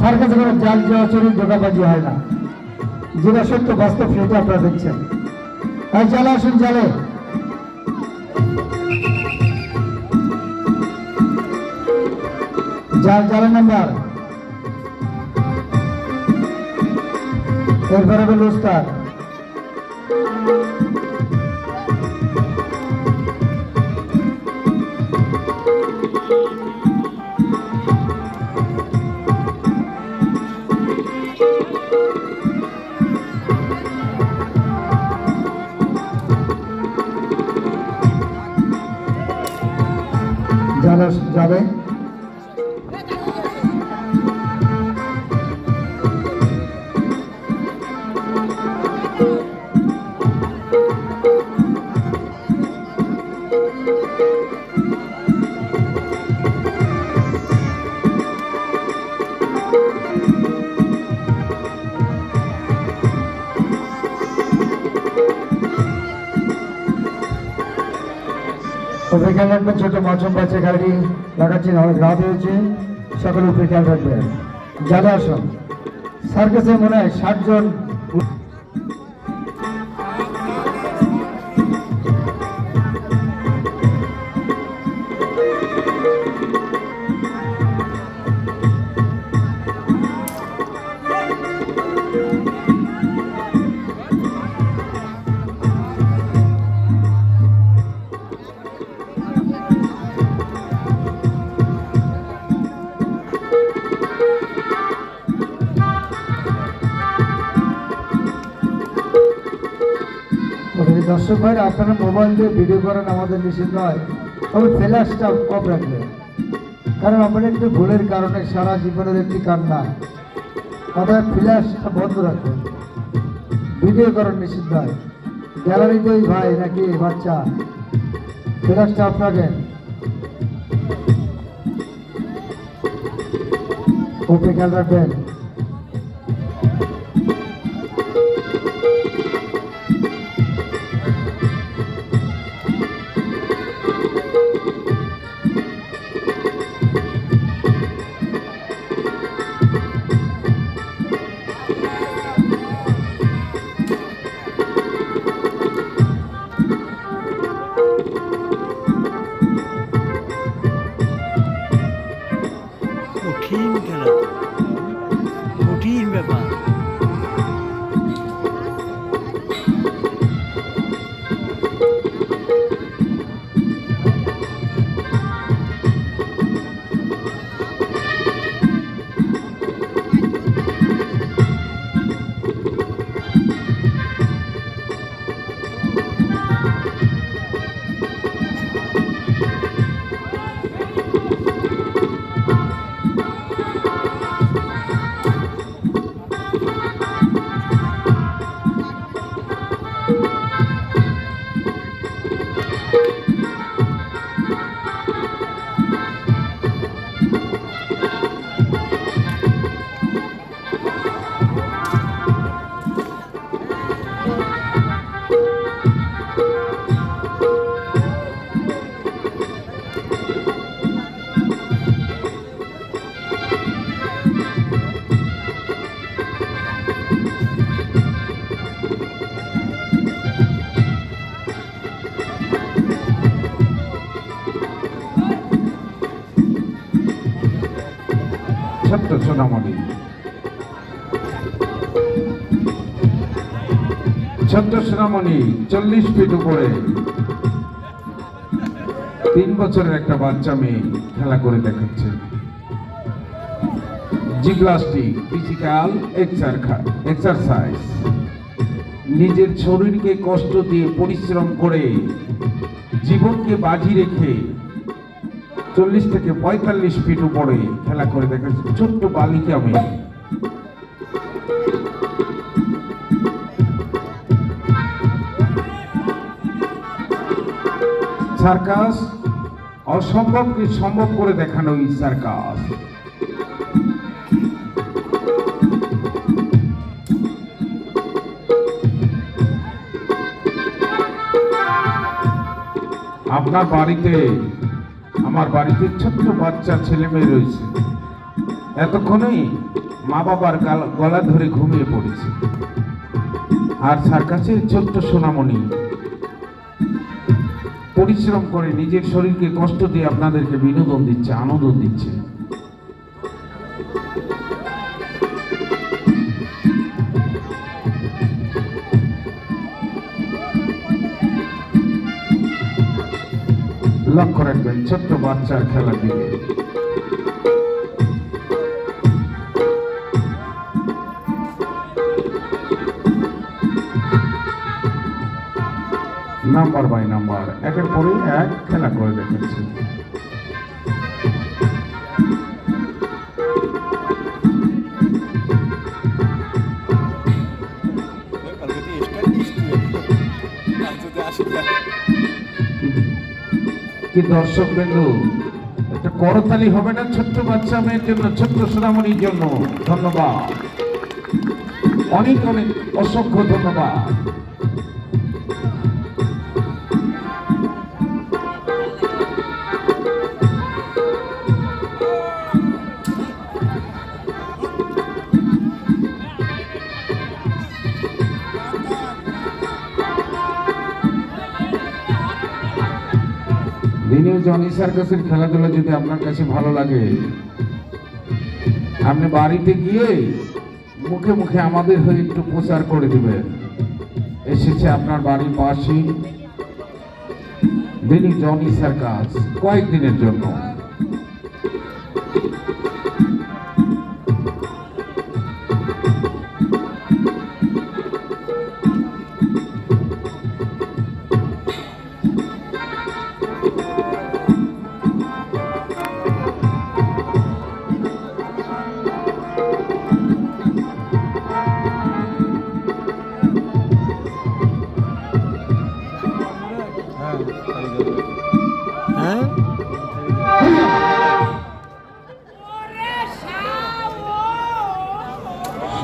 সার্কাসে কোনো জাল যাওয়া হয় না। যেটা সত্য, বাস্তব, সেটা আপনারা দেখছেন। আর জালে আসুন জালে জাল জালের নাম্বার, এরপরে হবে লুস্তার যাবে। উপরে খেয়াল রাখবেন ছোট মাছম বাচ্চা গাড়ি লাগাচ্ছেন অনেক রাত হয়েছে। সকলে উপরে খেয়াল রাখবেন। যারা আসুন সার্কাসে মনে হয় ষাট জন দর্শক ভাইরা, আপনারা মোবাইল দিয়ে ভিডিও করেন আমাদের নিষেধ নয় তবে ফ্ল্যাশটা কম রাখবেন। কারণ আমাদের একটু ভুলের কারণে সারা জীবনের একটি কান্না। অর্থাৎ ফ্ল্যাশটা বন্ধ রাখবেন। ভিডিও করার নিষিদ্ধ নয় গ্যালারিতে ওই ভাই নাকি বাচ্চা? ফ্ল্যাশটা আপনাকে ওকে খেয়াল রাখবেন। ছোট্ট চল্লিশ ফিট উপরে। তিন বছরের একটা বাচ্চা মেয়ে খেলা করে দেখাচ্ছে। জিমনাস্টিক ফিজিক্যাল এক্সারসাইজ নিজের শরীরকে কষ্ট দিয়ে পরিশ্রম করে জীবনকে বাজি রেখে চল্লিশ থেকে পঁয়তাল্লিশ ফিট উপরে খেলা করে দেখাচ্ছে ছোট্ট বালিকা মেয়ে। সার্কাস, অসম্ভবকে সম্ভব করে দেখানো এই সার্কাস। আপনার বাড়িতে, আমার বাড়িতে ছোট্ট বাচ্চা, ছেলে মেয়ে রয়েছে। এতক্ষণেই মা বাবার গলা ধরে ঘুমিয়ে পড়েছে। আর সার্কাসের ছোট্ট সোনামণি। পরিশ্রম করে নিজের শরীরকে কষ্ট দিয়ে আপনাদেরকে বিনোদন দিচ্ছে, আনন্দ দিচ্ছে। লক্ষ্য রাখবেন, ছোট্ট বাচ্চার খেলার দিকে। নাম্বার বাই নাম্বার একের পরে এক খেলা করে দেখাচ্ছে। কালকে তো কি দর্শক বিন্দু একটা করতালি হবে না ছোট্ট বাচ্চা মেয়ের জন্য, ছোট্ট সোনামণির জন্য? ধন্যবাদ। অনেক অনেক অসংখ্য ধন্যবাদ। দিনে জনি সার্কাসের খেলাধুলা যদি আপনার কাছে ভালো লাগে, আপনি বাড়িতে গিয়ে মুখে মুখে আমাদের হয়ে একটু প্রচার করে দিবেন। এসেছে আপনার বাড়ির পাশে দিনী জনি সার্কাস কয়েকদিনের জন্য।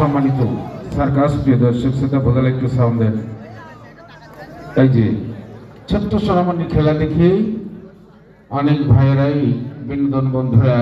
সম্মানিত সার্কাস, প্রিয় দর্শক শ্রোতা বদলে একটু সাউন্ড দেন। এই যে, ছোট্ট সোনামণি খেলা দেখে, অনেক ভাইয়েরাই বিনোদন বন্ধুরা